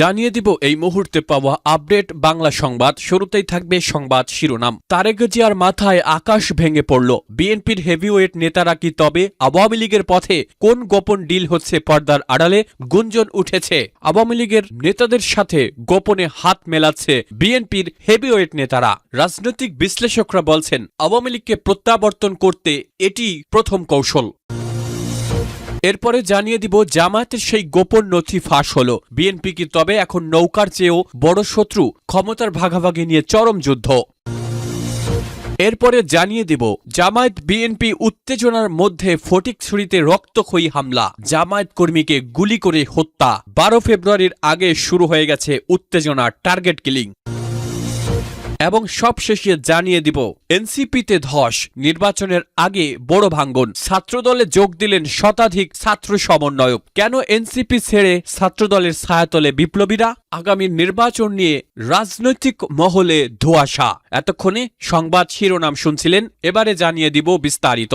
জানিয়ে দিব এই মুহূর্তে পাওয়া আপডেট বাংলা সংবাদ। শুরুতেই থাকবে সংবাদ শিরোনাম। তারেক জিয়ার মাথায় আকাশ ভেঙে পড়ল। বিএনপির হেভিওয়েট নেতারা কি তবে আওয়ামী লীগের পথে কোন গোপন ডিল হচ্ছে পর্দার আড়ালে? গুঞ্জন উঠেছে। আওয়ামী লীগের নেতাদের সাথে গোপনে হাত মেলাচ্ছে বিএনপির হেভিওয়েট নেতারা। রাজনৈতিক বিশ্লেষকরা বলছেন, আওয়ামী লীগকে প্রত্যাবর্তন করতে এটি প্রথম কৌশল। এরপরে জানিয়ে দিব, জামায়াতের সেই গোপন নথি ফাঁস হল। বিএনপি কি তবে এখন নৌকার চেয়েও বড় শত্রু, ক্ষমতার ভাগাভাগি নিয়ে চরম যুদ্ধ। এরপরে জানিয়ে দিব, জামায়াত বিএনপি উত্তেজনার মধ্যে ফটিকছড়িতে রক্তক্ষয়ী হামলা। জামায়াত কর্মীকে গুলি করে হত্যা। বারো ফেব্রুয়ারির আগে শুরু হয়ে গেছে উত্তেজনা টার্গেট কিলিং। এবং সবশেষে জানিয়ে দিব, এনসিপিতে ধস, নির্বাচনের আগে বড় ভাঙ্গন। ছাত্রদলে যোগ দিলেন শতাধিক ছাত্র সমন্বয়ক। কেন এনসিপি ছেড়ে ছাত্রদলের ছায়াতলে বিপ্লবীরা? আগামী নির্বাচন নিয়ে রাজনৈতিক মহলে ধোয়াশা। এতক্ষণে সংবাদ শিরোনাম শুনছিলেন, এবারে জানিয়ে দিব বিস্তারিত।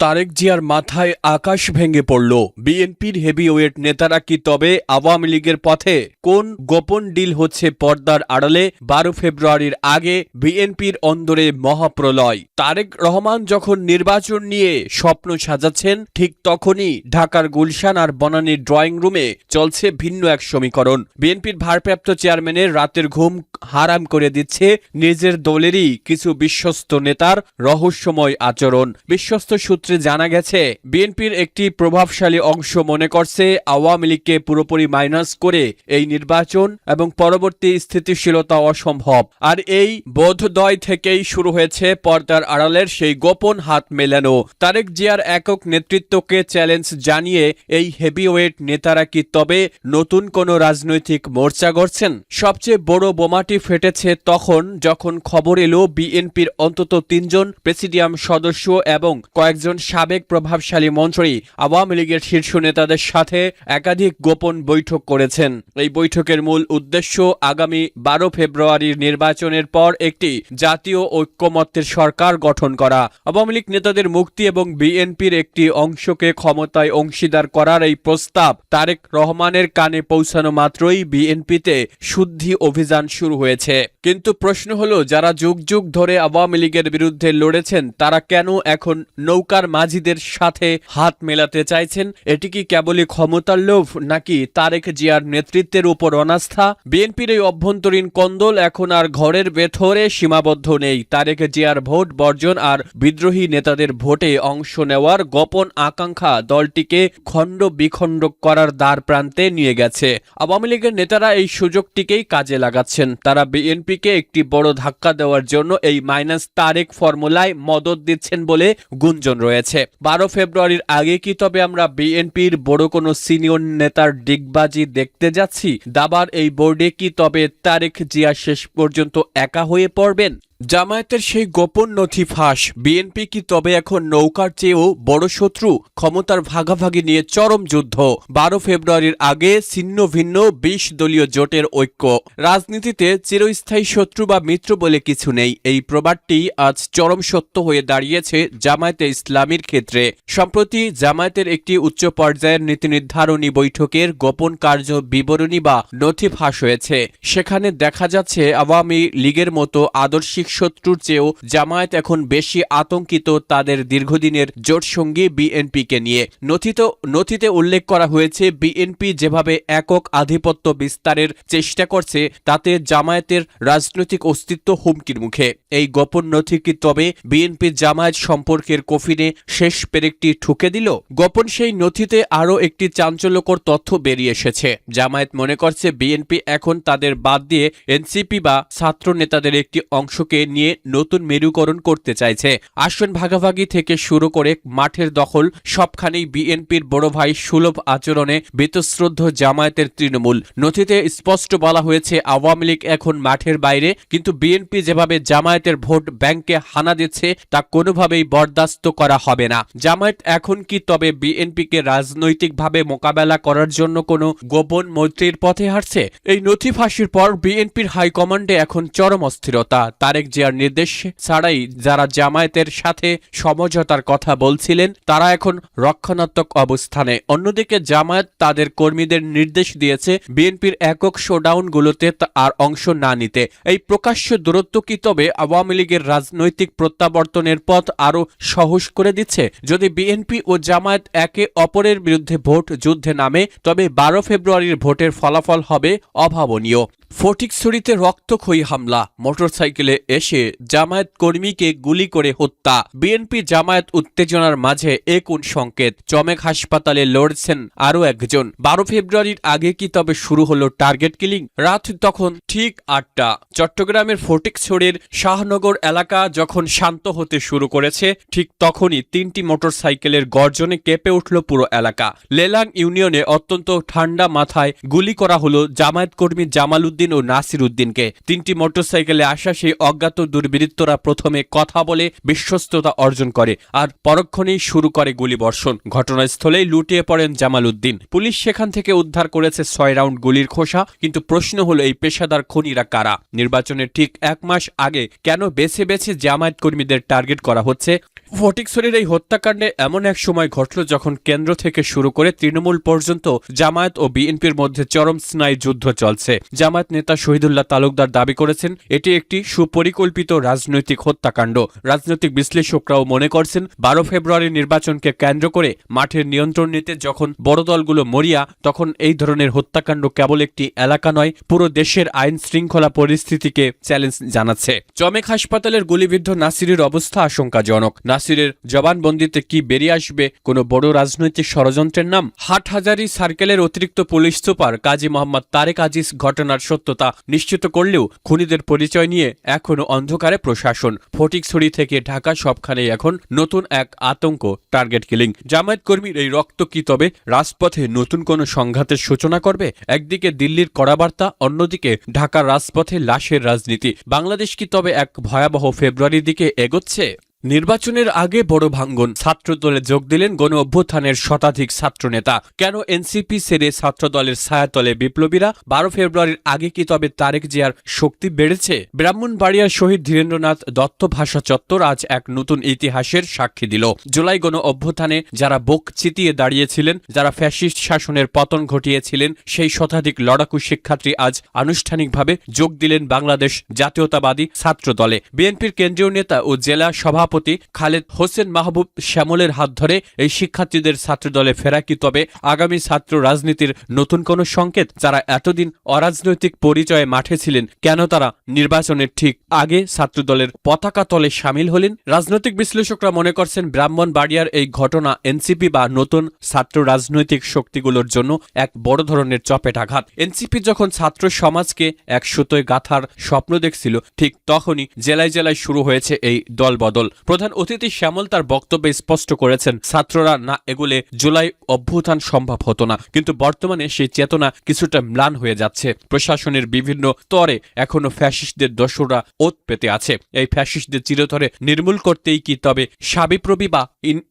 তারেক জিয়ার মাথায় আকাশ ভেঙে পড়ল। বিএনপির হেভিওয়েট নেতারা কি তবে আওয়ামী লীগের পথে? কোন গোপন ডিল হচ্ছে পর্দার আড়ালে? বারো ফেব্রুয়ারির আগে বিএনপির অন্দরে মহাপ্রলয়। তারেক রহমান যখন নির্বাচন নিয়ে স্বপ্ন সাজাচ্ছেন, ঠিক তখনই ঢাকার গুলশান আর বনানীর ড্রয়িং রুমে চলছে ভিন্ন এক সমীকরণ। বিএনপির ভারপ্রাপ্ত চেয়ারম্যানের রাতের ঘুম হারাম করে দিচ্ছে নিজের দলেরই কিছু বিশ্বস্ত নেতার রহস্যময় আচরণ। বিশ্বস্ত সূত্রে জানা গেছে, বিএনপির একটি প্রভাবশালী অংশ মনে করছে আওয়ামী লীগকে পুরোপুরি মাইনাস করে এই নির্বাচন এবং পরবর্তী স্থিতিশীলতা অসম্ভব। আর এই বোধদয় থেকেই শুরু হয়েছে পর্দার আড়ালের সেই গোপন হাত মেলানো। তারেক জিয়ার একক নেতৃত্বকে চ্যালেঞ্জ জানিয়ে এই হেভিওয়েট নেতারা কি তবে নতুন কোনো রাজনৈতিক মোর্চা গড়ছেন? সবচেয়ে বড় বোমাটি ফেটেছে তখন যখন খবর এলো বিএনপির অন্তত তিনজন প্রেসিডিয়াম সদস্য এবং কয়েকজন সাবেক প্রভাবশালী মন্ত্রী আওয়ামী লীগের শীর্ষ নেতাদের সাথে একাধিক গোপন বৈঠক করেছেন। এই বৈঠকের মূল উদ্দেশ্য আগামী বারো ফেব্রুয়ারির নির্বাচনের পর একটি জাতীয় ঐক্যমত্যের সরকার গঠন করা। আওয়ামী লীগ নেতাদের মুক্তি এবং বিএনপির একটি অংশকে ক্ষমতায় অংশীদার করার এই প্রস্তাব তারেক রহমানের কানে পৌঁছানো মাত্রই বিএনপিতে শুদ্ধি অভিযান শুরু হয়েছে। কিন্তু প্রশ্ন হলো, যারা যুগ যুগ ধরে আওয়ামী লীগের বিরুদ্ধে লড়েছেন, তারা কেন এখন নৌকার মাঝিদের সাথে হাত মেলাতে চাইছেন। এটি কি কেবলই ক্ষমতার লোভ, নাকি তারেক জিয়ার নেতৃত্বের উপর অনাস্থা? বিএনপির এই অভ্যন্তরীণ কন্দল এখন আর ঘরের ভেতরে সীমাবদ্ধ নেই। তারেক জিয়ার ভোট বর্জন আর বিদ্রোহী নেতাদের ভোটে অংশ নেওয়ার গোপন আকাঙ্ক্ষা দলটিকে খণ্ড বিখণ্ড করার দ্বার প্রান্তে নিয়ে গেছে। আওয়ামী লীগের নেতারা এই সুযোগটিকেই কাজে লাগাচ্ছেন। তারা বিএনপিকে একটি বড় ধাক্কা দেওয়ার জন্য এই মাইনাস তারেক ফর্মুলায় মদত দিচ্ছেন বলে গুঞ্জন রয়েছে বারো ফেব্রুয়ারির আগে কি তবে আমরা বিএনপির বড় কোনো সিনিয়র নেতার ডিগবাজি দেখতে যাচ্ছি? দাবার এই বোর্ডে কি তবে তারেক জিয়া শেষ পর্যন্ত একা হয়ে পড়বেন? জামায়াতের সেই গোপন নথি ফাঁস, বিএনপি কি তবে এখন নৌকার চেয়েও বড় শত্রু? ক্ষমতার ভাগাভাগি নিয়ে চরম যুদ্ধ। বারো ফেব্রুয়ারির আগে ছিন্ন ভিন্ন বিশ দলীয় জোটের ঐক্য। রাজনীতিতে চিরস্থায়ী শত্রু বা মিত্র বলে কিছু নেই। এই প্রবাদটি আজ চরম সত্য হয়ে দাঁড়িয়েছে জামায়াতে ইসলামীর ক্ষেত্রে। সম্প্রতি জামায়াতের একটি উচ্চ পর্যায়ের নীতি নির্ধারণী বৈঠকের গোপন কার্য বিবরণী বা নথি ফাঁস হয়েছে। সেখানে দেখা যাচ্ছে আওয়ামী লীগের মতো আদর্শিক শত্রুর চেয়েও জামায়াত এখন বেশি আতঙ্কিত তাদের দীর্ঘদিনের জোটসঙ্গী বিএনপিকে নিয়ে। নথিত, নথিতে উল্লেখ করা হয়েছে, বিএনপি যেভাবে একক আধিপত্য বিস্তারের চেষ্টা করছে, তাতে জামায়াতের রাজনৈতিক অস্তিত্ব হুমকির মুখে। এই গোপন নথি কি তবে বিএনপি জামায়াত সম্পর্কের কফিনে শেষ পেরেকটি ঠুকে দিল? গোপন সেই নথিতে আরও একটি চাঞ্চল্যকর তথ্য বেরিয়ে এসেছে। জামায়াত মনে করছে, বিএনপি এখন তাদের বাদ দিয়ে এনসিপি বা ছাত্র নেতাদের একটি অংশকে নিয়ে নতুন মেরুকরণ করতে চাইছে। আসন ভাগাভাগি থেকে শুরু করে মাঠের দখল, সবখানেই বিএনপির বড় ভাই সুলভ আচরণে বেতশ্রদ্ধ জামায়াতের তৃণমূল। নথিতে স্পষ্ট বলা হয়েছে, আওয়ামী লীগ এখন মাঠের বাইরে, কিন্তু বিএনপি যেভাবে জামায়াতের ভোট ব্যাংকে হানা দিচ্ছে, তা কোনোভাবেই বরদাস্ত করা হবে না। জামায়াত এখন কি তবে বিএনপিকে রাজনৈতিকভাবে মোকাবেলা করার জন্য কোনো গোপন মৈত্রীর পথে হাঁটছে? এই নথি ফাঁসির পর বিএনপির হাইকমান্ডে এখন চরম অস্থিরতা। তারেক তারেক জিয়ার নির্দেশ ছাড়াই যারা জামায়াতের সাথে সমঝোতার কথা বলছিলেন, তারা এখন রক্ষণাত্মক অবস্থানে। অন্যদিকে জামায়াত তাদের কর্মীদের নির্দেশ দিয়েছে, বিএনপির একক শোডাউনগুলোতে আর অংশ না নিতে। এই প্রকাশ্য দূরত্ব কি তবে আওয়ামী লীগের রাজনৈতিক প্রত্যাবর্তনের পথ আরও সহজ করে দিচ্ছে? যদি বিএনপি ও জামায়াত একে অপরের বিরুদ্ধে ভোট যুদ্ধে নামে, তবে বারো ফেব্রুয়ারির ভোটের ফলাফল হবে অভাবনীয়। ফটিকছড়িতে রক্তক্ষয়ী হামলা, মোটরসাইকেলে এসে জামায়াত কর্মীকে গুলি করে হত্যা। বিএনপি জামায়াত উত্তেজনার মাঝে এ কোন সংকেত, চমেক হাসপাতালে লড়ছেন আরও একজন। বারো ফেব্রুয়ারির আগে কি তবে শুরু হলো টার্গেট কিলিং? রাত তখন ঠিক আটটা। চট্টগ্রামের ফটিকছড়ির শাহনগর এলাকা যখন শান্ত হতে শুরু করেছে, ঠিক তখনই তিনটি মোটরসাইকেলের গর্জনে কেঁপে উঠল পুরো এলাকা। লেলাং ইউনিয়নে অত্যন্ত ঠান্ডা মাথায় গুলি করা হলো জামায়াত কর্মী জামাল উদ্দিন ও নাসির উদ্দিনকে। তিনটি মোটরসাইকেলে আসা সেই অজ্ঞাত দুর্বৃত্তরা প্রথমে কথা বলে বিশ্বস্ততা অর্জন করে আর পরক্ষণেই শুরু করে গুলিবর্ষণ। ঘটনাস্থলেই লুটিয়ে পড়েন জামাল উদ্দিন। পুলিশ সেখান থেকে উদ্ধার করেছে ছয় রাউন্ড গুলির খোসা। কিন্তু প্রশ্ন হলো, এই পেশাদার খনিরা কারা? নির্বাচনের ঠিক এক মাস আগে কেন বেছে বেছে জামায়াত কর্মীদের টার্গেট করা হচ্ছে? ফটিকছড়ির এই হত্যাকাণ্ডে এমন এক সময় ঘটল যখন কেন্দ্র থেকে শুরু করে তৃণমূল পর্যন্ত জামায়াত ও বিএনপির মধ্যে চরম স্নায়ু যুদ্ধ চলছে। জামায়াত নেতা শহীদুল্লাহ তালুকদার দাবি করেছেন, এটি একটি সুপরিকল্পিত রাজনৈতিক হত্যাকাণ্ড। রাজনৈতিক বিশ্লেষকরাও মনে করছেন, বারো ফেব্রুয়ারি নির্বাচনকে কেন্দ্র করে মাঠের নিয়ন্ত্রণ নিতে যখন বড় দলগুলো মরিয়া, তখন এই ধরনের হত্যাকাণ্ড কেবল একটি এলাকা নয়, পুরো দেশের আইন শৃঙ্খলা পরিস্থিতিকে চ্যালেঞ্জ জানাচ্ছে। চমেক হাসপাতালের গুলিবিদ্ধ নাসিরের অবস্থা আশঙ্কাজনক। নাসিরের জবানবন্দিতে কি বেরিয়ে আসবে কোনো বড় রাজনৈতিক ষড়যন্ত্রের নাম? হাটহাজারি সার্কেলের অতিরিক্ত পুলিশ সুপার কাজী মোহাম্মদ তারেক আজিজ ঘটনার সত্যতা নিশ্চিত করলেও খুনিদের পরিচয় নিয়ে এখনও অন্ধকারে প্রশাসন। ফটিকছড়ি থেকে ঢাকা সবখানে এখন নতুন এক আতঙ্ক টার্গেট কিলিং। জামায়াত কর্মীর এই রক্ত কি তবে রাজপথে নতুন কোনো সংঘাতের সূচনা করবে? একদিকে দিল্লির কড়াবার্তা, অন্যদিকে ঢাকার রাজপথে লাশের রাজনীতি। বাংলাদেশ কি তবে এক ভয়াবহ ফেব্রুয়ারির দিকে এগোচ্ছে? নির্বাচনের আগে বড় ভাঙ্গন। ছাত্রদলে যোগ দিলেন গণ অভ্যুত্থানের শতাধিক ছাত্রনেতা। কেন এনসিপি সেরে ছাত্রদলের ছায়াতলে বিপ্লবীরা? বারো ফেব্রুয়ারির আগে কি তবে তারেক জিয়ার শক্তি বেড়েছে? ব্রাহ্মণবাড়িয়ার শহীদ ধীরেন্দ্রনাথ দত্ত ভাষা চত্বর আজ এক নতুন ইতিহাসের সাক্ষী দিল। জুলাই গণ অভ্যুত্থানে যারা বুক চিতিয়ে দাঁড়িয়েছিলেন, যারা ফ্যাসিস্ট শাসনের পতন ঘটিয়েছিলেন, সেই শতাধিক লড়াকু শিক্ষার্থী আজ আনুষ্ঠানিকভাবে যোগ দিলেন বাংলাদেশ জাতীয়তাবাদী ছাত্র দলে বিএনপির কেন্দ্রীয় নেতা ও জেলা সভাপতি খালেদ হোসেন মাহবুব শ্যামলের হাত ধরে এই শিক্ষার্থীদের ছাত্রদলে ফেরা কি তবে আগামী ছাত্র রাজনীতির নতুন কোনো সংকেত? যারা এতদিন অরাজনৈতিক পরিচয়ে মাঠে ছিলেন, কেন তারা নির্বাচনের ঠিক আগে ছাত্রদলের পতাকা তলে সামিল হলেন? রাজনৈতিক বিশ্লেষকরা মনে করছেন ব্রাহ্মণবাড়িয়ার এই ঘটনা এনসিপি বা নতুন ছাত্র রাজনৈতিক শক্তিগুলোর জন্য এক বড় ধরনের চপেটাঘাত এনসিপি যখন ছাত্র সমাজকে এক সুতোয় গাথার স্বপ্ন দেখছিল, ঠিক তখনই জেলায় জেলায় শুরু হয়েছে এই দলবদল। প্রধান অতিথি শ্যামল তার বক্তব্যে স্পষ্ট করেছেন, ছাত্ররা না এগুলে জুলাই অভ্যুত্থান সম্ভব হতো না, কিন্তু বর্তমানে সেই চেতনা কিছুটা ম্লান হয়ে যাচ্ছে। প্রশাসনের বিভিন্ন স্তরে এখনও ফ্যাসিস্টদের দোসররা ওত পেতে আছে। এই ফ্যাসিস্টদের চিরতরে নির্মূল করতেই কি তবে সাবিপ্রবি বা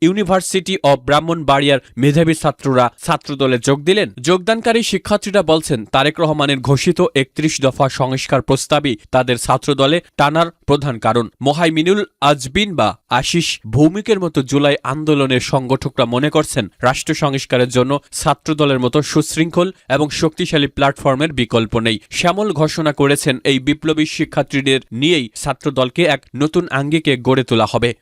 ইউনিভার্সিটি অব ব্রাহ্মণবাড়িয়ার মেধাবী ছাত্ররা ছাত্রদলে যোগ দিলেন? যোগদানকারী শিক্ষার্থীরা বলছেন, তারেক রহমানের ঘোষিত একত্রিশ দফা সংস্কার প্রস্তাবই তাদের ছাত্রদলে টানার প্রধান কারণ। মোহাইমিনুল আজবিন বা আশিস ভৌমিকের মতো জুলাই আন্দোলনের সংগঠকরা মনে করছেন রাষ্ট্র সংস্কারের জন্য ছাত্রদলের মতো সুশৃঙ্খল এবং শক্তিশালী প্ল্যাটফর্মের বিকল্প নেই। শ্যামল ঘোষণা করেছেন এই বিপ্লবী শিক্ষার্থীদের নিয়েই ছাত্রদলকে এক নতুন আঙ্গিকে গড়ে তোলা হবে।